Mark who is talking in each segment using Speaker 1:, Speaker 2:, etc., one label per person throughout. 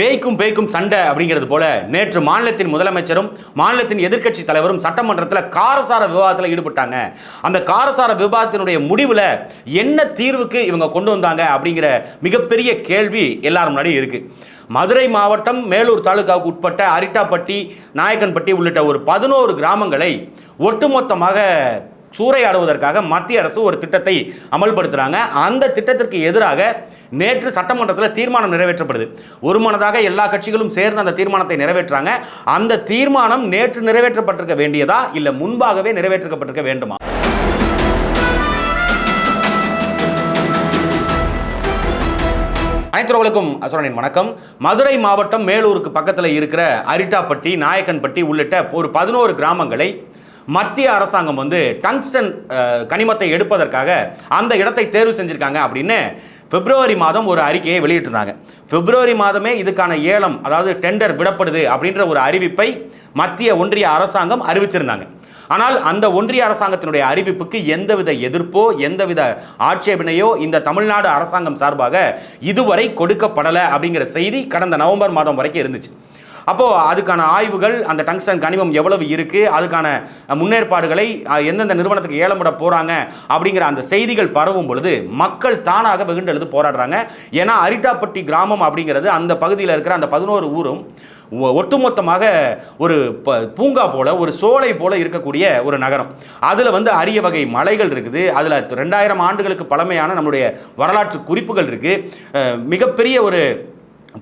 Speaker 1: பேய்க்கும் பேய்க்கும் சண்டை அப்படிங்கிறது போல நேற்று மாநிலத்தின் முதலமைச்சரும் மாநிலத்தின் எதிர்க்கட்சி தலைவரும் சட்டமன்றத்தில் காரசார விவாதத்தில் ஈடுபட்டாங்க. அந்த காரசார விவாதத்தினுடைய முடிவில் என்ன தீர்வுக்கு இவங்க கொண்டு வந்தாங்க அப்படிங்கிற மிகப்பெரிய கேள்வி எல்லாரும் முன்னாடியும் இருக்கு. மதுரை மாவட்டம் மேலூர் தாலுகாவுக்கு உட்பட்ட அரிட்டாப்பட்டி நாயக்கன்பட்டி உள்ளிட்ட ஒரு பதினோரு கிராமங்களை ஒட்டுமொத்தமாக சூறையாடுவதற்காக மத்திய அரசு ஒரு திட்டத்தை அமல்படுத்துகிறாங்க அந்த திட்டத்திற்கு எதிராக நேற்று சட்டமன்றத்தில் தீர்மானம் நிறைவேற்றப்படுது. ஒருமனதாக எல்லா கட்சிகளும் சேர்ந்து அந்த தீர்மானத்தை நிறைவேற்றுறாங்க அந்த தீர்மானம் நேற்று நிறைவேற்றப்பட்டிருக்க வேண்டியதா? இல்லை முன்பாகவே நிறைவேற்றப்பட்டிருக்க வேண்டுமா? அனைத்துறவர்களுக்கும் அசுரனின் வணக்கம். மதுரை மாவட்டம் மேலூருக்கு பக்கத்தில் இருக்கிற அரிட்டாப்பட்டி நாயக்கன்பட்டி உள்ளிட்ட ஒரு பதினோரு கிராமங்களை மத்திய அரசாங்கம் வந்து டங்ஸ்டன் கனிமத்தை எடுப்பதற்காக அந்த இடத்தை தேர்வு செஞ்சுருக்காங்க அப்படின்னு பிப்ரவரி மாதம் ஒரு அறிக்கையை வெளியிட்டிருந்தாங்க. பிப்ரவரி மாதமே இதுக்கான ஏலம் அதாவது டெண்டர் விடப்படுது அப்படின்ற ஒரு அறிவிப்பை மத்திய ஒன்றிய அரசாங்கம் அறிவிச்சிருந்தாங்க. ஆனால் அந்த ஒன்றிய அரசாங்கத்தினுடைய அறிவிப்புக்கு எந்தவித எதிர்ப்போ எந்தவித ஆட்சேபனையோ இந்த தமிழ்நாடு அரசாங்கம் சார்பாக இதுவரை கொடுக்கப்படலை அப்படிங்கிற செய்தி கடந்த நவம்பர் மாதம் வரைக்கும் இருந்துச்சு. அப்போது அதுக்கான ஆய்வுகள் அந்த டங்ஸ்டன் கனிமம் எவ்வளவு இருக்குது அதுக்கான முன்னேற்பாடுகளை எந்தெந்த நிறுவனத்துக்கு ஏலம் விட போகிறாங்க அப்படிங்கிற அந்த செய்திகள் பரவும் பொழுது மக்கள் தானாக வெகுண்டெழுது போராடுறாங்க. ஏன்னா அரிட்டாப்பட்டி கிராமம் அப்படிங்கிறது அந்த பகுதியில் இருக்கிற அந்த பதினோரு ஊரும் ஒ- ஒட்டுமொத்தமாக ஒரு ப- பூங்கா போல ஒரு சோலை போல இருக்கக்கூடிய ஒரு நகரம். அதில் வந்து அரிய வகை மலைகள் இருக்குது. அதில் ரெண்டாயிரம் ஆண்டுகளுக்கு பழமையான நம்முடைய வரலாற்று குறிப்புகள் இருக்குது மிகப்பெரிய ஒரு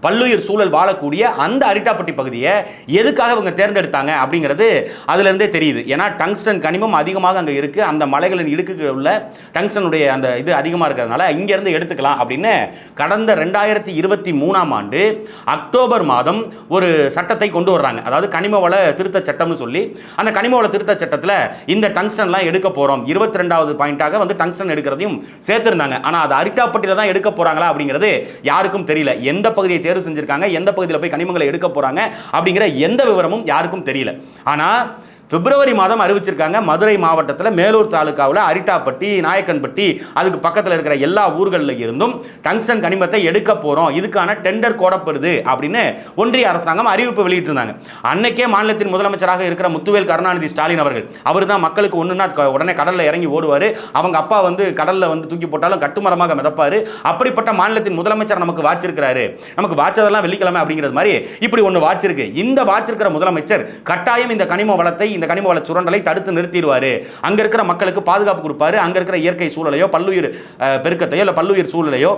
Speaker 1: பல்லுயிர் சூழல் வாழக்கூடிய அந்த அரிட்டாப்பட்டி பகுதியை எதுக்காக இவங்க தேர்ந்தெடுத்தாங்க அப்படிங்கிறது அதுலேருந்தே தெரியுது. ஏன்னா டங்ஸ்டன் கனிமம் அதிகமாக அங்கே இருக்குது அந்த மலைகளின் இடுக்குகள் உள்ள டங்ஸ்டனுடைய அந்த இது அதிகமாக இருக்கிறதுனால இங்கேருந்து எடுத்துக்கலாம் அப்படின்னு கடந்த ரெண்டாயிரத்தி இருபத்தி மூணாம் ஆண்டு அக்டோபர் மாதம் ஒரு சட்டத்தை கொண்டு வர்றாங்க. அதாவது கனிம வள திருத்த சட்டம்னு சொல்லி அந்த கனிம வள திருத்த சட்டத்தில் இந்த டங்ஸ்டன்லாம் எடுக்க போகிறோம் இருபத்தி ரெண்டாவது பாயிண்ட்டாக வந்து டங்ஸ்டன் எடுக்கிறதையும் சேர்த்துருந்தாங்க. ஆனால் அது அரிட்டாப்பட்டியில் தான் எடுக்க போகிறாங்களா அப்படிங்கிறது யாருக்கும் தெரியல. எந்த பகுதியை தேர்வு செஞ்சிருக்காங்க. எந்த பகுதியில் போய் கனிமங்களை எடுக்க போகிறாங்க அப்படிங்கிற எந்த விவரமும் யாருக்கும் தெரியல. ஆனால் பிப்ரவரி மாதம் அறிவிச்சிருக்காங்க. மதுரை மாவட்டத்தில் மேலூர் தாலுக்காவில் அரிட்டாப்பட்டி நாயக்கன்பட்டி அதுக்கு பக்கத்தில் இருக்கிற எல்லா ஊர்களில் இருந்தும் டங்ஸ்டன் கனிமத்தை எடுக்க போகிறோம் இதுக்கான டெண்டர் கோடப்படுது அப்படின்னு ஒன்றிய அரசாங்கம் அறிவிப்பு வெளியிட்டிருந்தாங்க. அன்னைக்கே மாநிலத்தின் முதலமைச்சராக இருக்கிற முத்துவேல் கருணாநிதி ஸ்டாலின் அவர்கள் அவர் தான் மக்களுக்கு ஒன்றுனா உடனே கடலில் இறங்கி ஓடுவார். அவங்க அப்பா வந்து கடலில் வந்து தூக்கி போட்டாலும் கட்டுமரமாக மிதப்பார். அப்படிப்பட்ட மாநிலத்தின் முதலமைச்சர் நமக்கு வாச்சிருக்கிறாரு. நமக்கு வாச்சதெல்லாம் வெள்ளிக்கிழமை அப்படிங்கிறது மாதிரி இப்படி ஒன்று வாச்சிருக்கு. இந்த வாச்சிருக்கிற முதலமைச்சர் கட்டாயம் இந்த கனிம வளத்தை இந்த கனிம வள சுரண்டலை தடுத்து நிறுத்திடுவார். அங்கே இருக்கிற மக்களுக்கு பாதுகாப்பு கொடுப்பாரு. அங்கே இருக்கிற இயற்கை சூழலையோ பல்லுயிர் பெருக்கத்தையோ இல்லை பல்லுயிர் சூழலையோ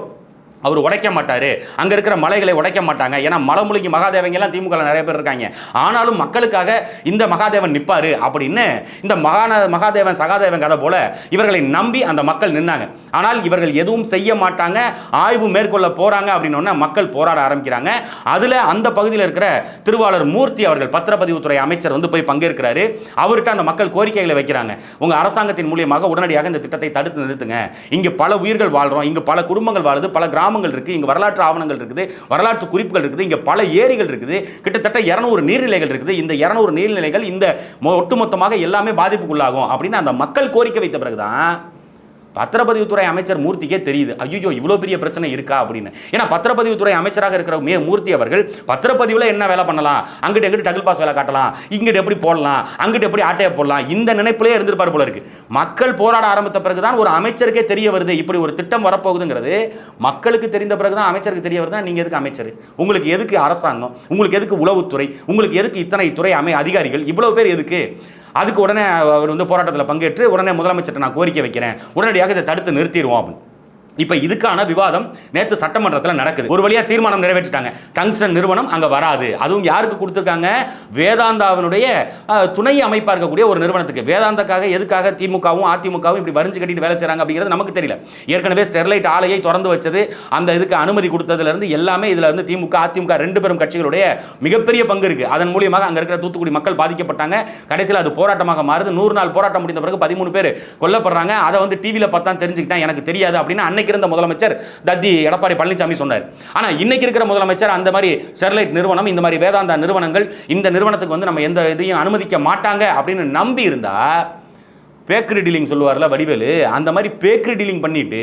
Speaker 1: அவர் உடைக்க மாட்டார். அங்கே இருக்கிற மலைகளை உடைக்க மாட்டாங்க. ஏன்னா முழுங்கி மகாதேவங்கெல்லாம் திமுக நிறைய பேர் இருக்காங்க. ஆனாலும் மக்களுக்காக இந்த மகாதேவன் நிற்பார் அப்படின்னு இந்த மகான மகாதேவன் சகாதேவன் கதை போல இவர்களை நம்பி அந்த மக்கள் நின்னாங்க. ஆனால் இவர்கள் எதுவும் செய்ய மாட்டாங்க. ஆய்வு மேற்கொள்ள போகிறாங்க அப்படின்னோடனே மக்கள் போராட ஆரம்பிக்கிறாங்க. அதில் அந்த பகுதியில் இருக்கிற திருவாளர் மூர்த்தி அவர்கள் பத்திரப்பதிவுத்துறை அமைச்சர் வந்து போய் பங்கேற்கிறாரு. அவர்கிட்ட அந்த மக்கள் கோரிக்கைகளை வைக்கிறாங்க. உங்கள் அரசாங்கத்தின் மூலியமாக உடனடியாக இந்த திட்டத்தை தடுத்து நிறுத்துங்க. இங்கே பல உயிர்கள் வாழ்கிறோம் இங்கே பல குடும்பங்கள் வாழுது பல கிராம கிராமங்கள் இருக்குது இங்கே வரலாற்று ஆவணங்கள் இருக்குது வரலாற்று குறிப்புகள் இருக்குது இங்கே பல ஏரிகள் இருக்குது கிட்டத்தட்ட இரநூறு நீர்நிலைகள் இருக்குது. இந்த இரநூறு நீர்நிலைகள் இந்த மொ- ஒட்டுமொத்தமாக எல்லாமே பாதிப்புக்குள்ளாகும் அப்படின்னு அந்த மக்கள் கோரிக்கை வைத்த பிறகுதான் பத்திரப்பதிவுத்துறை அமைச்சர் மூர்த்திக்கே தெரியுது. ஐயோ இவ்வளோ பெரிய பிரச்சனை இருக்கா அப்படின்னு. ஏன்னா பத்திரப்பதிவுத்துறை அமைச்சராக இருக்கிற மே மூர்த்தி அவர்கள் பத்திரப்பதிவில் என்ன வேலை பண்ணலாம்? அங்கிட்டு எங்கிட்டு டபுள் பாஸ் வேலை காட்டலாம்? இங்கிட்டு எப்படி போடலாம்? அங்கிட்டு எப்படி ஆட்டையை போடலாம்? இந்த நினைப்பிலே இருந்திருப்பார் போல இருக்கு. மக்கள் போராட ஆரம்பித்த பிறகு தான் ஒரு அமைச்சருக்கே தெரிய வருது. இப்படி ஒரு திட்டம் வரப்போகுதுங்கிறது மக்களுக்கு தெரிந்த பிறகு தான் அமைச்சருக்கு தெரிய வருது நீங்கள் எதுக்கு அமைச்சர்? உங்களுக்கு எதுக்கு அரசாங்கம்? உங்களுக்கு எதுக்கு உளவுத்துறை? உங்களுக்கு எதுக்கு இத்தனை துறை அமை அதிகாரிகள்? இவ்வளோ பேர் எதுக்கு? அதுக்கு உடனே அவர் வந்து போராட்டத்தில் பங்கேற்று உடனே முதலமைச்சர்கிட்ட நான் கோரிக்கை வைக்கிறேன். உடனடியாக இதை தடுத்து நிறுத்திடுவோம் அப்படின்னு. இப்போ இதுக்கான விவாதம் நேற்று சட்டமன்றத்தில் நடக்குது. ஒரு வழியாக தீர்மானம் நிறைவேற்றிட்டாங்க. டங்ஸ்டன் நிறுவனம் அங்கே வராது. அதுவும் யாருக்கு கொடுத்துருக்காங்க? வேதாந்தாவினுடைய துணை அமைப்பாக இருக்கக்கூடிய ஒரு நிறுவனத்துக்கு. வேதாந்தாக்காக எதுக்காக திமுகவும் அதிமுகவும் இப்படி வரிஞ்சு கட்டிட்டு வேலை செய்கிறாங்க அப்படிங்கிறது நமக்கு தெரியல. ஏற்கனவே ஸ்டெர்லைட் ஆலையை திறந்து வச்சது அந்த இதுக்கு அனுமதி கொடுத்ததுலேருந்து எல்லாமே இதில் வந்து திமுக அதிமுக ரெண்டு பெரும் கட்சிகளுடைய மிகப்பெரிய பங்கு இருக்குது அதன் மூலியமாக அங்கே இருக்கிற தூத்துக்குடி மக்கள் பாதிக்கப்பட்டாங்க. கடைசியில் அது போராட்டமாக மாறுது. நூறு நாள் போராட்டம் முடிந்த பிறகு பதிமூணு பேர் கொல்லப்படுறாங்க. அதை வந்து டிவியில் பார்த்தா தெரிஞ்சுக்கிட்டேன் எனக்கு தெரியாது அப்படின்னு அன்னைக்கு இருந்த முதலமைச்சர் தத்தி எடப்பாடி பழனிசாமி சொன்னார். ஆனால் இன்னைக்கு இருக்கிற முதலமைச்சர் அந்த மாதிரி ஸ்டெர்லைட் நிறுவனம் இந்த மாதிரி வேதாந்தா நிறுவனங்கள் இந்த நிறுவனத்துக்கு வந்து நம்ம எந்த இதையும் அனுமதிக்க மாட்டாங்க அப்படின்னு நம்பி இருந்தா பேக்கரி டீலிங் சொல்லுவார்ல வடிவேலு அந்த மாதிரி பேக்கரி டீலிங் பண்ணிட்டு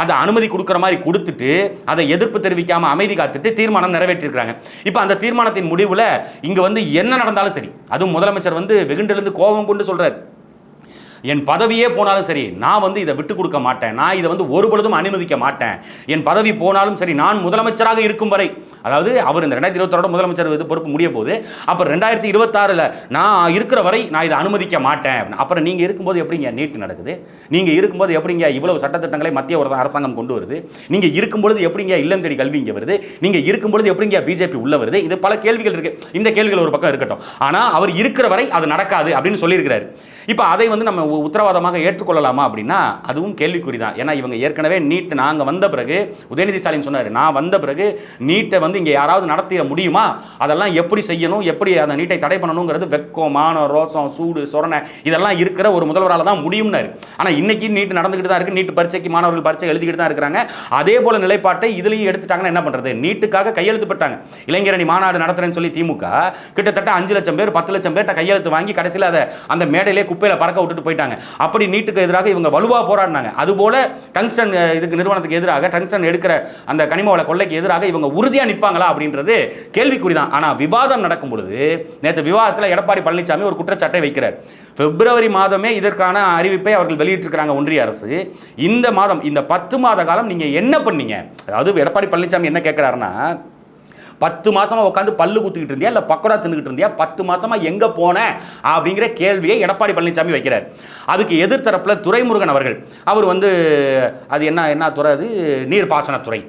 Speaker 1: அதை அனுமதி கொடுக்குற மாதிரி கொடுத்துட்டு அதை எதிர்ப்பு தெரிவிக்காமல் அமைதி காத்துட்டு தீர்மானம் நிறைவேற்றிருக்கிறாங்க. இப்போ அந்த தீர்மானத்தின் முடிவில் இங்கே வந்து என்ன நடந்தாலும் சரி அதுவும் முதலமைச்சர் வந்து வெகுண்டிலிருந்து கோபம் கொண்டு சொல்கிறார் என் பதவியே போனாலும் சரி நான் வந்து இதை விட்டு கொடுக்க மாட்டேன். நான் இதை வந்து ஒரு பொழுதும் அனுமதிக்க மாட்டேன். என் பதவி போனாலும் சரி நான் முதலமைச்சராக இருக்கும் வரை அதாவது அவர் இந்த ரெண்டாயிரத்தி இருபத்தாறோட முதலமைச்சர் இது பொறுப்பு முடிய போது அப்புறம் ரெண்டாயிரத்தி இருபத்தாறில் நான் இருக்கிற வரை நான் இதை அனுமதிக்க மாட்டேன். அப்புறம் நீங்கள் இருக்கும்போது எப்படிங்க நீட்டு நடக்குது? நீங்கள் இருக்கும்போது எப்படிங்க இவ்வளவு சட்டத்திட்டங்களை மத்திய ஒரு அரசாங்கம் கொண்டு வருது? நீங்கள் இருக்கும்பொழுது எப்படிங்க இல்லம் தேடி கல்வி இங்கே வருது? நீங்கள் இருக்கும்பொழுது எப்படிங்க பிஜேபி உள்ள வருது? இது பல கேள்விகள் இருக்கு. இந்த கேள்விகள் ஒரு பக்கம் இருக்கட்டும். ஆனால் அவர் இருக்கிற வரை அது நடக்காது அப்படின்னு சொல்லியிருக்கிறார். இப்போ அதை வந்து நம்ம உத்தரவாதமாக ஏற்றுக்கொள்ளலாமா அப்படின்னா அதுவும் கேள்விக்குறி தான் ஏன்னா இவங்க ஏற்கனவே நீட் நாங்கள் வந்த பிறகு உதயநிதி ஸ்டாலின் சொன்னார் நான் வந்த பிறகு நீட்டை வந்து இங்கே யாராவது நடத்திட முடியுமா? அதெல்லாம் எப்படி செய்யணும்? எப்படி அந்த நீட்டை தடை பண்ணணுங்கிறது வெக்கம் மானம் ரோசம் சூடு சொரணை இதெல்லாம் இருக்கிற ஒரு முதல்வரால் தான் முடியும்னாரு. ஆனால் இன்னைக்கு நீட் நடந்துக்கிட்டு தான் இருக்கு. நீட் பரீட்சைக்கு மாணவர்கள் பரீட்சை எழுதிக்கிட்டு தான் இருக்கிறாங்க. அதே போல நிலைப்பாட்டை இதுலேயும் எடுத்துட்டாங்கன்னா என்ன பண்ணுறது நீட்டுக்காக கையெழுத்து பெற்றாங்க. இளைஞரணி மாநாடு நடத்துறேன்னு சொல்லி திமுக கிட்டத்தட்ட அஞ்சு லட்சம் பேர் பத்து லட்சம் பேர்ட்ட கையெழுத்து வாங்கி கடைசியில் அதை அந்த மேடையிலே குப்பையில் பறக்க விட்டுட்டு போயிட்டாங்க. அப்படி நீட்டுக்கு எதிராக இவங்க வலுவாக போராடினாங்க. அதுபோல டங்ஸ்டன் இதுக்கு நிறுவனத்துக்கு எதிராக டங்ஸ்டன் எடுக்கிற அந்த கனிம வள கொள்ளைக்கு எதிராக இவங்க உறுதியாக நிற்பாங்களா அப்படின்றது கேள்விக்குறி தான் ஆனால் விவாதம் நடக்கும் பொழுது நேற்று விவாதத்தில் எடப்பாடி பழனிசாமி ஒரு குற்றச்சாட்டை வைக்கிறார். பிப்ரவரி மாதமே இதற்கான அறிவிப்பை அவர்கள் வெளியிட்டிருக்கிறாங்க ஒன்றிய அரசு. இந்த மாதம் இந்த பத்து மாத காலம் நீங்கள் என்ன பண்ணீங்க? அதாவது எடப்பாடி பழனிசாமி என்ன கேட்குறாருன்னா பத்து மாசமா உட்காந்து பல்லு குத்துக்கிட்டு இருந்தியா? இல்லை பக்கோடா தின்னுக்கிட்டு இருந்தியா? பத்து மாசமா எங்க போன? அப்படிங்கிற கேள்வியை எடப்பாடி பழனிசாமி வைக்கிறார். அதுக்கு எதிர்த்தரப்புல துரைமுருகன் அவர்கள். அவர் வந்து அது என்ன என்ன துறை அது? நீர்ப்பாசனத்துறை.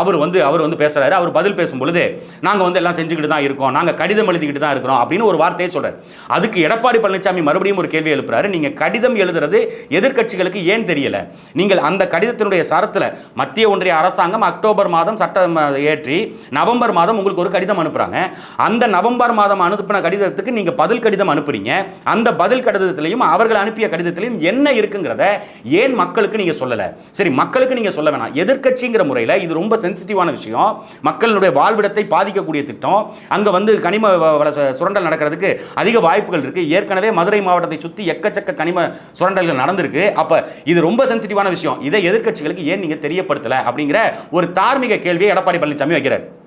Speaker 1: அவர் வந்து அவர் வந்து பேசுறாரு. அவர் பதில் பேசும் பொழுது நாங்க வந்து எல்லாம் செஞ்சுக்கிட்டு தான் இருக்கோம். நாங்க கடிதம் எழுதிக்கிட்டு தான் இருக்கிறோம் அப்படின்னு ஒரு வார்த்தையை சொல்றாரு. அதுக்கு எடப்பாடி பழனிசாமி மறுபடியும் ஒரு கேள்வி எழுப்புறாரு. நீங்க கடிதம் எழுதுறது எதிர்க்கட்சிகளுக்கு ஏன் தெரியல? நீங்கள் அந்த கடிதத்தினுடைய சரத்தில் மத்திய ஒன்றிய அரசாங்கம் அக்டோபர் மாதம் சட்டம் ஏற்றி நவம்பர் மாதம் உங்களுக்கு ஒரு கடிதம் அனுப்புகிறாங்க அந்த நவம்பர் மாதம் அனுப்பின கடிதத்துக்கு நீங்கள் பதில் கடிதம் அனுப்புறீங்க. அந்த பதில் கடிதத்திலையும் அவர்கள் அனுப்பிய கடிதத்திலையும் என்ன இருக்குங்கிறத ஏன் மக்களுக்கு நீங்கள் சொல்லலை? சரி மக்களுக்கு நீங்கள் சொல்ல வேணாம். எதிர்க்கட்சிங்கிற முறையில் இது ரொம்ப சென்சிட்டிவான விஷயம். மக்களுடைய வாழ்விடத்தை பாதிக்கக்கூடிய திட்டம். அங்கே வந்து கனிம வ- வள சுரண்டல் நடக்கிறதுக்கு அதிக வாய்ப்புகள் இருக்குது ஏற்கனவே மதுரை மாவட்டத்தை சுற்றி எக்கச்சக்க கனிம சுரண்டல்கள் நடந்திருக்கு. அப்போ இது ரொம்ப சென்சிட்டிவான விஷயம். இதை எதிர்க்கட்சிகளுக்கு ஏன் நீங்கள் தெரியப்படுத்தலை? அப்படிங்கிற ஒரு தார்மீக கேள்வியை எடப்பாடி பழனிசாமி வைக்கிறார்.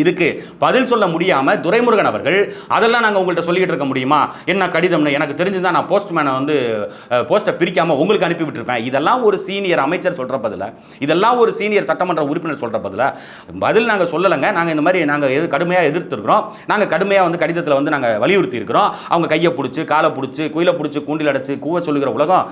Speaker 1: இதுக்கு பதில் சொல்ல முடியாமல் துரைமுருகன் அவர்கள் அதெல்லாம் நாங்கள் உங்கள்கிட்ட சொல்லிக்கிட்டு இருக்க முடியுமா? என்ன கடிதம்னு? எனக்கு தெரிஞ்சுதான் நான் போஸ்ட்மேனை வந்து போஸ்ட்டை பிரிக்காமல் உங்களுக்கு அனுப்பி விட்டுருப்பேன். இதெல்லாம் ஒரு சீனியர் அமைச்சர் சொல்கிற பதில். இதெல்லாம் ஒரு சீனியர் சட்டமன்ற உறுப்பினர் சொல்கிற பதில். பதில் நாங்கள் சொல்லலைங்க. நாங்கள் இந்த மாதிரி நாங்கள் எது கடுமையாக எதிர்த்துருக்கிறோம். நாங்கள் கடுமையாக வந்து கடிதத்தில் வந்து நாங்கள் வலியுறுத்தி இருக்கிறோம் அவங்க கையை பிடிச்சி காலை பிடிச்சி குயிலை பிடிச்சி கூண்டில் அடைச்சு கூவ சொல்லுகிற உலகம்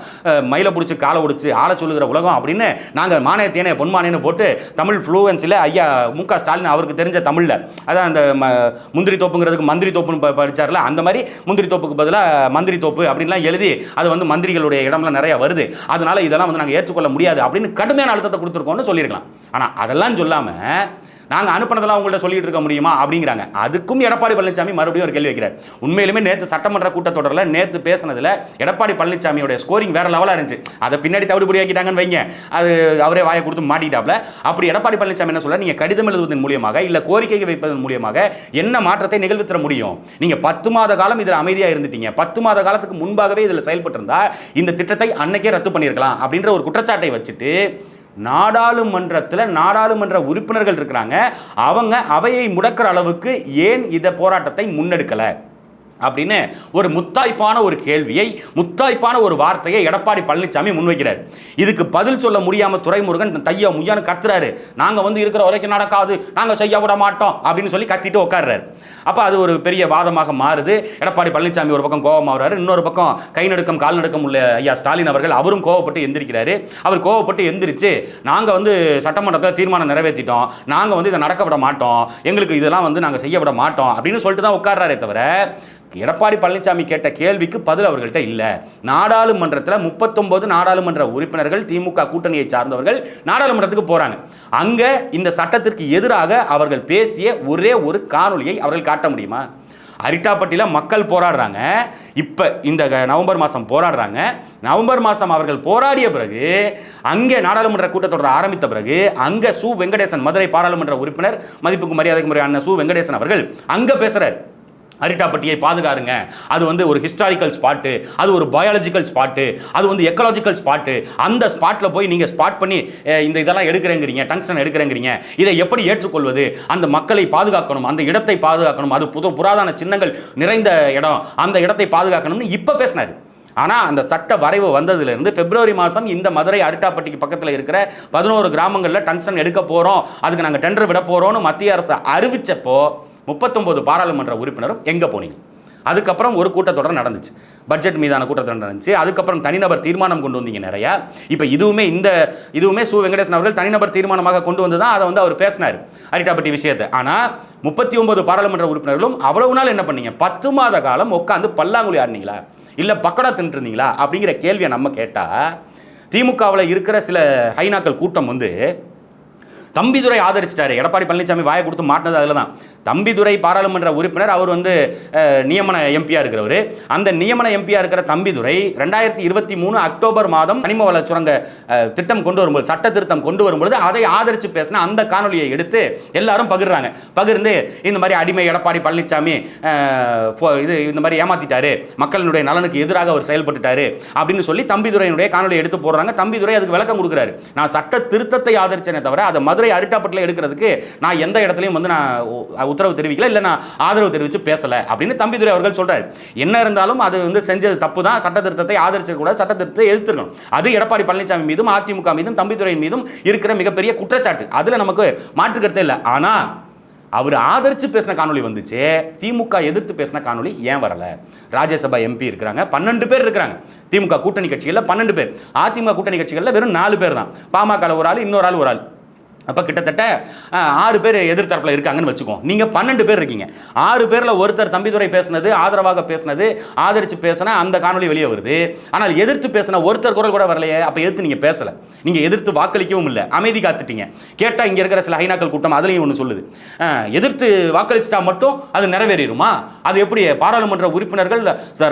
Speaker 1: மயிலை பிடிச்சி காலை ஒடிச்சு ஆளை சொல்லுகிற உலகம் அப்படின்னு நாங்கள் மானிய தேனே பொன்மானேன்னு போட்டு தமிழ் ஃப்ளூவன்ஸில் ஐயா மு ஸ்டாலின் அவருக்கு தெரிஞ்ச தமிழ் தமிழில். அதான் அந்த ம- முந்திரி தோப்புங்கிறதுக்கு மந்திரி தோப்புன்னு படித்தார்ல படிச்சார்ல அந்த மாதிரி முந்திரி தோப்புக்கு பதிலாக மந்திரி தோப்பு அப்படின்லாம் எழுதி அது வந்து மந்திரிகளுடைய இடம்லாம் நிறையா வருது. அதனால் இதெல்லாம் வந்து நாங்கள் ஏற்றுக்கொள்ள முடியாது அப்படின்னு கடுமையான அழுத்தத்தை கொடுத்துருக்கோம்னு சொல்லியிருக்கலாம். ஆனால் அதெல்லாம் சொல்லாமல் நாங்கள் அனுப்பினதெல்லாம் உங்கள்ட்ட சொல்லிட்டு இருக்க முடியுமா? அப்படிங்கிறாங்க. அதுக்கும் எடப்பாடி பழனிசாமி மறுபடியும் ஒரு கேள்வி வைக்கிறார். உண்மையிலுமே நேற்று சட்டமன்ற கூட்டத்தொடரில் நேற்று பேசினதுல எடப்பாடி பழனிசாமியோட ஸ்கோரிங் வேற லெவலாக இருந்துச்சு. அதை பின்னாடி தவிடுபடி ஆக்கிட்டாங்கன்னு வைங்க. அது அவரே வாயை கொடுத்து மாட்டிட்டாப்ல அப்படி எடப்பாடி பழனிசாமி என்ன சொல்ல நீங்கள் கடிதம் எழுதுவதன் மூலியமாக இல்லை கோரிக்கை வைப்பதன் மூலியமாக என்ன மாற்றத்தை நிகழ்வு தர முடியும்? நீங்கள் பத்து மாத காலம் இதில் அமைதியாக இருந்துட்டீங்க. பத்து மாத காலத்துக்கு முன்பாகவே இதில் செயல்பட்டு இருந்தால் இந்த திட்டத்தை அன்னைக்கே ரத்து பண்ணியிருக்கலாம் அப்படின்ற ஒரு குற்றச்சாட்டை வச்சுட்டு நாடாளுமன்றத்தில் நாடாளுமன்ற உறுப்பினர்கள் இருக்கிறாங்க. அவங்க அவையை முடக்கிற அளவுக்கு ஏன் இந்த போராட்டத்தை முன்னெடுக்கலை? அப்படின்னு ஒரு முத்தாய்ப்பான ஒரு கேள்வியை முத்தாய்ப்பான ஒரு வார்த்தையை எடப்பாடி பழனிசாமி முன்வைக்கிறார். இதுக்கு பதில் சொல்ல முடியாமல் துரைமுருகன் தையா முய்யான்னு கத்துறாரு. நாங்கள் வந்து இருக்கிற வரைக்கும் நடக்காது நாங்கள் செய்ய விட மாட்டோம் அப்படின்னு சொல்லி கத்திட்டு உட்காடுறாரு அப்போ அது ஒரு பெரிய வாதமாக மாறுது. எடப்பாடி பழனிசாமி ஒரு பக்கம் கோபமாகறாரு இன்னொரு பக்கம் கை நடுக்கம் கால் நடுக்கம் உள்ள ஐயா ஸ்டாலின் அவர்கள் அவரும் கோவப்பட்டு எந்திரிக்கிறாரு. அவர் கோவப்பட்டு எந்திரிச்சு நாங்கள் வந்து சட்டமன்றத்தில் தீர்மானம் நிறைவேற்றிட்டோம் நாங்கள் வந்து இதை நடக்க விட மாட்டோம். எங்களுக்கு இதெல்லாம் வந்து நாங்கள் செய்ய விட மாட்டோம் அப்படின்னு சொல்லிட்டு தான் உட்காடுறாரே தவிர எடப்பாடி பழனிசாமி கேட்ட கேள்விக்கு பதில் அவர்கள்ட்ட இல்லை. நாடாளுமன்றத்தில் முப்பத்தொன்பது நாடாளுமன்ற உறுப்பினர்கள் திமுக கூட்டணியை சார்ந்தவர்கள் நாடாளுமன்றத்துக்கு போகிறாங்க அங்கே இந்த சட்டத்திற்கு எதிராக அவர்கள் பேசிய ஒரே ஒரு காணொலியை அவர்கள் காட்ட முடியுமா? அரிட்டாப்பட்டியில் மக்கள் போராடுறாங்க. இப்போ இந்த க- நவம்பர் மாதம் போராடுறாங்க. நவம்பர் மாதம் அவர்கள் போராடிய பிறகு அங்கே நாடாளுமன்ற கூட்டத்தொடர் ஆரம்பித்த பிறகு அங்கே சு. வெங்கடேசன் மதுரை பாராளுமன்ற உறுப்பினர் மதிப்புக்கு மரியாதைக்கு முறை அண்ணன் சு. வெங்கடேசன் அவர்கள் அங்கே பேசுகிறார் அரிட்டாப்பட்டியை பாதுகாருங்க. அது வந்து ஒரு ஹிஸ்டாரிக்கல் ஸ்பாட்டு அது ஒரு பயாலஜிக்கல் ஸ்பாட்டு அது வந்து எக்கலாஜிக்கல் ஸ்பாட்டு அந்த ஸ்பாட்டில் போய் நீங்கள் ஸ்பாட் பண்ணி இந்த இதெல்லாம் எடுக்கிறேங்கிறீங்க டங்ஸ்டன் எடுக்கிறேங்கிறீங்க. இதை எப்படி ஏற்றுக்கொள்வது? அந்த மக்களை பாதுகாக்கணும் அந்த இடத்தை பாதுகாக்கணும். அது புது புராதன சின்னங்கள் நிறைந்த இடம். அந்த இடத்தை பாதுகாக்கணும்னு இப்போ பேசினார். ஆனால் அந்த சட்ட வரைவு வந்ததுலேருந்து பிப்ரவரி மாதம் இந்த மதுரை அரிட்டாப்பட்டிக்கு பக்கத்தில் இருக்கிற பதினோரு கிராமங்களில் டங்ஸ்டன் எடுக்க போகிறோம் அதுக்கு நாங்கள் டெண்டர் விட போகிறோம்னு மத்திய அரசு அறிவித்தப்போ முப்பத்தொம்போது பாராளுமன்ற உறுப்பினரும் எங்கே போனீங்க? அதுக்கப்புறம் ஒரு கூட்டத்தொடர் நடந்துச்சு. பட்ஜெட் மீதான கூட்டத்தொடர் நடந்துச்சு. அதுக்கப்புறம் தனிநபர் தீர்மானம் கொண்டு வந்தீங்க நிறையா. இப்போ இதுவுமே இந்த இதுவுமே சு வெங்கடேசன் அவர்கள் தனிநபர் தீர்மானமாக கொண்டு வந்து தான் அதை வந்து அவர் பேசினார் அரிட்டாப்பட்டி விஷயத்தை. ஆனால் முப்பத்தி ஒன்பது பாராளுமன்ற உறுப்பினர்களும் அவ்வளவு நாள் என்ன பண்ணீங்க? பத்து மாத காலம் உட்காந்து பல்லாங்குழி ஆடினீங்களா? இல்லை பக்கடா தின்ட்டுருந்தீங்களா அப்படிங்கிற கேள்வியை நம்ம கேட்டால் திமுகவில் இருக்கிற சில ஹைனாக்கள் கூட்டம் வந்து தம்பிதுரை ஆதரிச்சிட்டாரு. எடப்பாடி பழனிசாமி வாயை கொடுத்து மாட்டினது அதில் தான் தம்பிதுரை பாராளுமன்ற உறுப்பினர் அவர் வந்து நியமன எம்பியாக இருக்கிறவர். அந்த நியமன எம்பியாக இருக்கிற தம்பிதுரை ரெண்டாயிரத்தி இருபத்தி மூணு அக்டோபர் மாதம் கனிம வள சுரங்க திட்டம் கொண்டு வரும்போது சட்ட திருத்தம் கொண்டு வரும்பொழுது அதை ஆதரித்து பேசின அந்த காணொலியை எடுத்து எல்லாரும் பகிர்றாங்க. பகிர்ந்து இந்த மாதிரி அடிமை எடப்பாடி பழனிசாமி இது இந்த மாதிரி ஏமாத்திட்டாரு. மக்களினுடைய நலனுக்கு எதிராக அவர் செயல்பட்டுட்டாரு அப்படின்னு சொல்லி தம்பிதுரையினுடைய காணொலியை எடுத்து போடுறாங்க. தம்பிதுரை அதுக்கு விளக்கம் கொடுக்குறாரு. நான் சட்ட திருத்தத்தை ஆதரிச்சேனே தவிர அதை மதுரை அரிட்டாப்பட்டில் எடுக்கிறதுக்கு நான் எந்த இடத்துலையும் வந்து நான் உத்தரவு தெரிவிக்கல இல்லை நான் ஆதரவு தெரிவித்து பேசலை அப்படின்னு தம்பிதுரை அவர்கள் சொல்கிறார் என்ன இருந்தாலும் அது வந்து செஞ்சது தப்பு தான் சட்ட திருத்தத்தை ஆதரிச்சிருக்க கூடாது சட்ட திருத்தத்தை எதிர்த்துக்கணும் அது எடப்பாடி பழனிசாமி மீதும் அதிமுக மீதும் தம்பிதுரை மீதும் இருக்கிற மிகப்பெரிய குற்றச்சாட்டு. அதில் நமக்கு மாற்று கருத்தே இல்லை. ஆனால் அவர் ஆதரிச்சு பேசின காணொலி வந்துச்சு. திமுக எதிர்த்து பேசின காணொலி ஏன் வரல? ராஜ்யசபா எம்பி இருக்கிறாங்க பன்னெண்டு பேர் இருக்கிறாங்க. திமுக கூட்டணி கட்சிகளில் பன்னெண்டு பேர். அதிமுக கூட்டணி கட்சிகளில் வெறும் நாலு பேர் தான். பாமக ஒரு ஆள் இன்னொரு ஆள் ஒரு ஆள். அப்போ கிட்டத்தட்ட ஆறு பேர் எதிர்த்தரப்பில் இருக்காங்கன்னு வச்சுக்கோம் நீங்கள் பன்னெண்டு பேர் இருக்கீங்க. ஆறு பேரில் ஒருத்தர் தம்பிதுரை பேசுனது ஆதரவாக பேசினது ஆதரித்து பேசின அந்த காணொளி வெளியே வருது. ஆனால் எதிர்த்து பேசின ஒருத்தர் குரல் கூட வரலையே அப்போ எதிர்த்து நீங்கள் பேசலை. நீங்கள் எதிர்த்து வாக்களிக்கவும் இல்லை அமைதி காத்துட்டீங்க. கேட்டால் இங்கே இருக்கிற சில ஹைனாக்கள் கூட்டம் அதுலேயும் ஒன்று சொல்லுது. எதிர்த்து வாக்களிச்சிட்டா மட்டும் அது நிறைவேறிடுமா? அது எப்படி பாராளுமன்ற உறுப்பினர்கள்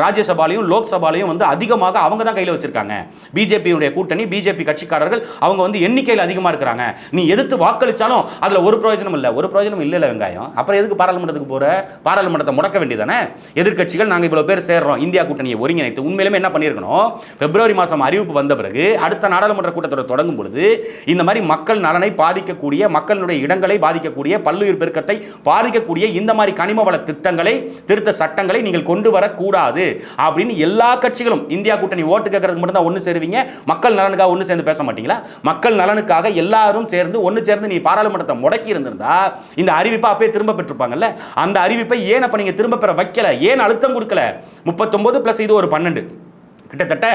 Speaker 1: ராஜ்யசபாலையும் லோக்சபாலையும் வந்து அதிகமாக அவங்க தான் கையில் வச்சுருக்காங்க. பிஜேபியுடைய கூட்டணி பிஜேபி கட்சிக்காரர்கள் அவங்க வந்து எண்ணிக்கையில் அதிகமாக இருக்கிறாங்க. நீ எதிர்த்து வாக்களித்தாலும் அதில் ஒரு பிரயோஜனம் இல்லை. ஒரு பிரயோஜனம் இல்லை இல்லை வெங்காயம். அப்புறம் எதுக்கு பாராளுமன்றத்துக்கு போகிற பாராளுமன்றத்தை முடக்க வேண்டியதானே எதிர்க்கட்சிகள் நாங்கள் இவ்வளோ பேர் சேர்றோம். இந்தியா கூட்டணியை ஒருங்கிணைத்து உண்மையிலுமே என்ன பண்ணியிருக்கணும்? பிப்ரவரி மாதம் அறிவிப்பு வந்த பிறகு அடுத்த நாடாளுமன்ற கூட்டத்தொடர் தொடங்கும் பொழுது இந்த மாதிரி மக்கள் நலனை பாதிக்கக்கூடிய மக்களுடைய இடங்களை பாதிக்கக்கூடிய பல்லுயிர் பெருக்கத்தை பாதிக்கக்கூடிய இந்த மாதிரி கனிம வள திட்டங்களை திருத்த சட்டங்களை நீங்கள் கொண்டு வரக்கூடாது அப்படின்னு எல்லா கட்சிகளும் இந்தியா கூட்டணி ஓட்டு கேட்கறதுக்கு மட்டும் தான் ஒன்று சேருவீங்க. மக்கள் நலனுக்காக ஒன்று சேர்ந்து பேச மாட்டீங்களா? மக்கள் நலனுக்காக எல்லாரும் சேர்ந்து ஒன்று சேர்ந்து நீ பாராளுமன்றத்தை முடக்கி இருந்திருந்தா இந்த அறிவிப்பை அப்பயே திரும்ப பெற்றிருப்பாங்கல்ல? அந்த அறிவிப்பை ஏன் அப்ப நீங்க திரும்ப பெற வைக்கல? ஏன் அழுத்தம் கொடுக்கல? முப்பத்தொம்போது ப்ளஸ் இது ஒரு பன்னெண்டு. கிட்டத்தட்ட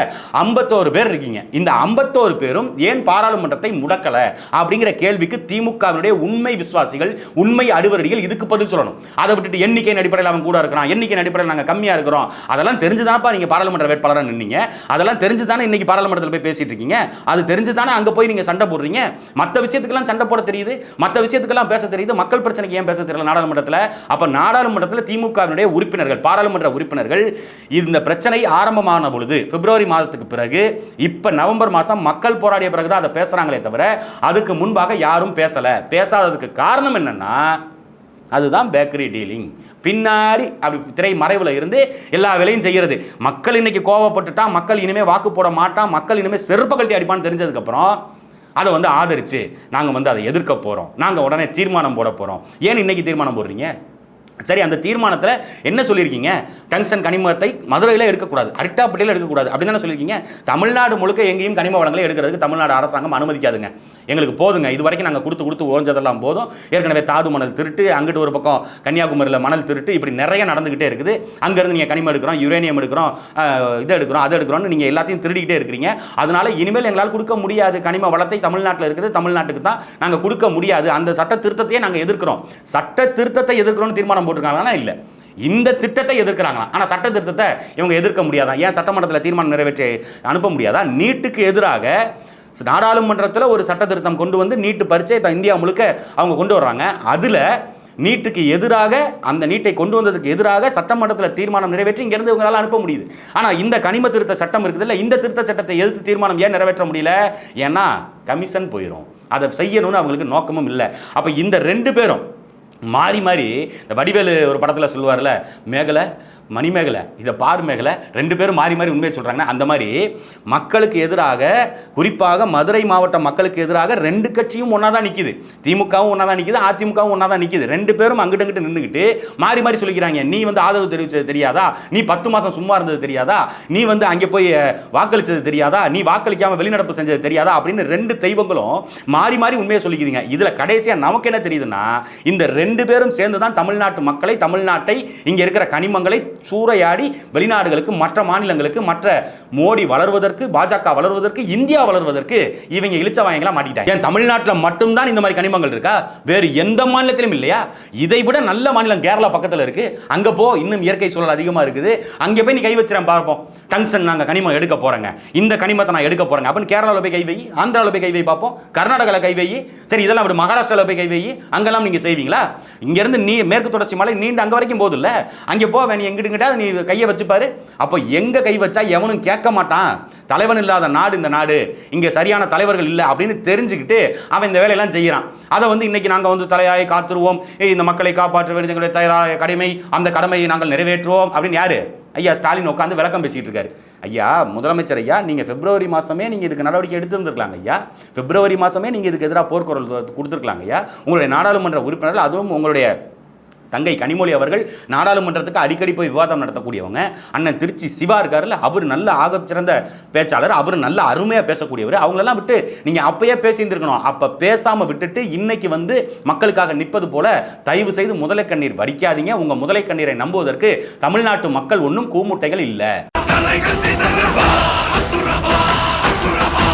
Speaker 1: ஐம்பத்தோரு பேர் இருக்கீங்க. இந்த ஐம்பத்தோரு பேரும் ஏன் பாராளுமன்றத்தை முடக்கல? அப்படிங்கிற கேள்விக்கு திமுகவினுடைய உண்மை விசுவாசிகள் உண்மை அடிவரடிகள் இதுக்கு பதில் சொல்லணும். அதை விட்டுட்டு எண்ணிக்கையின் அடிப்படையில் அவன் கூட இருக்கிறான்? எண்ணிக்கையின் அடிப்படையில் நாங்கள் கம்மியாக இருக்கிறோம்? அதெல்லாம் தெரிஞ்சுதானப்பா நீங்கள் பாராளுமன்ற வேட்பாளராக நின்னீங்க. அதெல்லாம் தெரிஞ்சு தானே இன்னைக்கு பாராளுமன்றத்தில் போய் பேசிட்டு இருக்கீங்க? அது தெரிஞ்சு தானே அங்கே போய் நீங்கள் சண்டை போடுறீங்க? மற்ற விஷயத்துக்கெல்லாம் சண்டை போட தெரியுது. மற்ற விஷயத்துக்கெல்லாம் பேச தெரியுது. மக்கள் பிரச்சனைக்கு ஏன் பேச தெரியல நாடாளுமன்றத்தில்? அப்போ நாடாளுமன்றத்தில் திமுகவினுடைய உறுப்பினர்கள் பாராளுமன்ற உறுப்பினர்கள் இந்த பிரச்சனை ஆரம்பமான பொழுது பிப்ரவரி மாதத்துக்கு பிறகு இப்போ நவம்பர் மாதம் மக்கள் போராடிய பிறகு தான் அதை பேசுகிறாங்களே தவிர அதுக்கு முன்பாக யாரும் பேசலை. பேசாததுக்கு காரணம் என்னென்னா அதுதான் பேக்கரி டீலிங் பின்னாடி அப்படி திரை மறைவில் இருந்து எல்லா வேலையும் செய்கிறது மக்கள் இன்னைக்கு கோவப்பட்டுட்டான் மக்கள் இனிமேல் வாக்கு போட மாட்டான் மக்கள் இனிமேல் செருப்பு கழட்டி அடிப்பான்னு தெரிஞ்சதுக்கப்புறம் அதை வந்து ஆதரித்து நாங்கள் வந்து அதை எதிர்க்க போகிறோம் நாங்கள் உடனே தீர்மானம் போட போகிறோம் ஏன் இன்றைக்கி தீர்மானம் போடுறீங்க? சரி அந்த தீர்மானத்தில் என்ன சொல்லியிருக்கீங்க? டங்ஸ்டன் கனிமத்தை மதுரையில் எடுக்கக்கூடாது. அரிட்டாப்பட்டியில் எடுக்கக்கூடாது. அப்படின்னு தானே சொல்லியிருக்கீங்க. தமிழ்நாடு முழுக்க எங்கேயும் கனிம வளங்களை எடுக்கிறதுக்கு தமிழ்நாடு அரசாங்கம் அனுமதிக்காதுங்க. எங்களுக்கு போதுங்க. இது வரைக்கும் நாங்கள் கொடுத்து கொடுத்து ஓஞ்சதெல்லாம் போதும். ஏற்கனவே தாது மணல் திருட்டு அங்கிட்டு ஒரு பக்கம் கன்னியாகுமரியில் மணல் திருட்டு இப்படி நிறைய நடந்துக்கிட்டே இருக்குது. அங்கேருந்து நீங்கள் கனிமம் எடுக்கிறோம் யுரேனியம் எடுக்கிறோம் இதை இது எடுக்கிறோம் அதை எடுக்கிறோம்னு நீங்கள் எல்லாத்தையும் திருடிக்கிட்டே இருக்கிறீங்க. அதனால் இனிமேல் எங்களால் கொடுக்க முடியாது. கனிம வளத்தை தமிழ்நாட்டில் இருக்குது. தமிழ்நாட்டுக்கு தான் நாங்கள் கொடுக்க முடியாது. அந்த சட்ட திருத்தத்தையே நாங்கள் எதிர்க்கிறோம். சட்ட திருத்தத்தை எதிர்க்கிறோம்னு தீர்மானம் போட்டிருக்காங்களா இல்லை. இந்த திட்டத்தை எதிர்க்கிறாங்களாம் ஆனால் சட்ட திருத்தத்தை இவங்க எதிர்க்க முடியாதா? ஏன் சட்டமன்றத்தில் தீர்மானம் நிறைவேற்றி அனுப்ப முடியாதா? நீட்டுக்கு எதிராக நாடாளுமன்றத்தில் ஒரு சட்ட திருத்தம் கொண்டு வந்து நீட்டு பரீட்சை த- இந்தியா முழுக்க அவங்க கொண்டு வர்றாங்க. அதில் நீட்டுக்கு எதிராக அந்த நீட்டை கொண்டு வந்ததுக்கு எதிராக சட்டமன்றத்தில் தீர்மானம் நிறைவேற்றி இங்கேருந்து இவங்களால அனுப்ப முடியுது. ஆனால் இந்த கனிம திருத்த சட்டம் இருக்குது இல்லை இந்த திருத்த சட்டத்தை எதிர்த்து தீர்மானம் ஏன் நிறைவேற்ற முடியல? ஏன்னா கமிஷன் போயிடும் அதை செய்யணும்னு அவங்களுக்கு நோக்கமும் இல்லை. அப்போ இந்த ரெண்டு பேரும் மாறி மாறி இந்த வடிவேலு ஒரு படத்தில் சொல்லுவார்ல மேகலை மணிமேகலை இதை பார் மேகலை ரெண்டு பேரும் மாறி மாறி உண்மையை சொல்கிறாங்கன்னா அந்த மாதிரி மக்களுக்கு எதிராக குறிப்பாக மதுரை மாவட்ட மக்களுக்கு எதிராக ரெண்டு கட்சியும் ஒன்றா தான் நிற்கிது திமுகவும் ஒன்றா தான் நிற்கிது அதிமுகவும் ஒன்றா தான் நிற்கிது ரெண்டு பேரும் அங்கிட்ட அங்கிட்ட நின்றுக்கிட்டு மாறி மாறி சொல்லிக்கிறாங்க. நீ வந்து ஆதரவு தெரிவித்தது தெரியாதா? நீ பத்து மாதம் சும்மா இருந்தது தெரியாதா? நீ வந்து அங்கே போய் வாக்களித்தது வாக்களிச்சது தெரியாதா? நீ வாக்களிக்காமல் வெளிநடப்பு செஞ்சது தெரியாதா? அப்படின்னு ரெண்டு தெய்வங்களும் மாறி மாறி உண்மையை சொல்லிக்கிதுங்க. இதில் கடைசியாக நமக்கு என்ன தெரியுதுன்னா இந்த ரெண்டு பேரும் சேர்ந்து தான் தமிழ்நாட்டு மக்களை தமிழ்நாட்டை இங்கே இருக்கிற கனிமங்களை சூறையாடி வெளிநாடுகளுக்கு மற்ற மாநிலங்களுக்கு மற்ற மோடி வளர்வதற்கு பாஜக வளர்வதற்கு இந்தியா வளர்வதற்கு இவங்க இழிச்சவாயங்களா மாட்டிட்டாங்க ஏன் தமிழ்நாட்டில் மட்டும்தான் இந்த மாதிரி கனிமங்கள் இருக்கா? வேறு எந்த மாநிலத்திலும் இல்லையா? இதை விட நல்ல மாநிலம் கேரளா பக்கத்தில் இருக்கு. அங்கே போ இன்னும் இயற்கை சூழல் அதிகமாக இருக்குது. அங்கே போய் நீ கை வச்சுறேன் பார்ப்போம். டங்ஸ்டன் நாங்கள் கனிமம் எடுக்க போகிறோங்க இந்த கனிமத்தை நான் எடுக்க போகிறேங்க அப்படின்னு கேரளாவில் போய் கை வை ஆந்திராவில் போய் கை வை பார்ப்போம். கர்நாடகாவில் கை வை. சரி இதெல்லாம் அப்படி மகாராஷ்டிராவில் போய் கை வை. அங்கெல்லாம் நீங்கள் செய்வீங்களா? இங்கேருந்து நீ மேற்கு தொடர்ச்சி மலை நீண்டு அங்கே வரைக்கும் போதில்ல அங்கே போவேன் நீ எங்கிட்டுங்கிட்ட நீ கையை வச்சுப்பாரு. அப்போ எங்கே கை வச்சா எவனும் கேட்க மாட்டான்? தலைவன் இல்லாத நாடு இந்த நாடு. இங்கே சரியான தலைவர்கள் இல்லை அப்படின்னு தெரிஞ்சுக்கிட்டு அவன் இந்த வேலையெல்லாம் செய்கிறான் அதை வந்து இன்றைக்கி நாங்கள் வந்து தலையாயை காத்துருவோம். இந்த மக்களை காப்பாற்ற வேண்டிய எங்களுடைய தயாராக கடமை. அந்த கடமையை நாங்கள் நிறைவேற்றுவோம். அப்படின்னு யார்? ஐயா ஸ்டாலின் உட்காந்து விளக்கம் பேசிகிட்டு இருக்காரு. ஐயா முதலமைச்சர் ஐயா நீங்கள் பிப்ரவரி மாதமே நீங்கள் இதுக்கு நடவடிக்கை எடுத்திருந்துருக்கலாங்க ஐயா. பிப்ரவரி மாதமே நீங்கள் இதுக்கு எதிராக போர்க்குரல் கொடுத்துருக்கலாங்க ஐயா. உங்களுடைய நாடாளுமன்ற உறுப்பினர்கள் அதுவும் உங்களுடைய தங்கை கனிமொழி அவர்கள் நாடாளுமன்றத்துக்கு அடிக்கடி போய் விவாதம் நடத்தக்கூடியவங்க. அண்ணன் திருச்சி சிவா இருக்காருல்ல அவர் நல்ல ஆகச்சிறந்த பேச்சாளர் அவர் நல்ல அருமையாக பேசக்கூடியவர். அவங்களெல்லாம் விட்டு நீங்கள் அப்பயே பேசியிருந்திருக்கணும். அப்போ பேசாமல் விட்டுட்டு இன்னைக்கு வந்து மக்களுக்காக நிற்பது போல தயவு செய்து முதலை கண்ணீர் வடிக்காதீங்க. உங்கள் முதலை கண்ணீரை நம்புவதற்கு தமிழ்நாட்டு மக்கள் ஒன்றும் கூமுட்டைகள் இல்லை.
Speaker 2: அசுரமா அசுரமா அசுரமா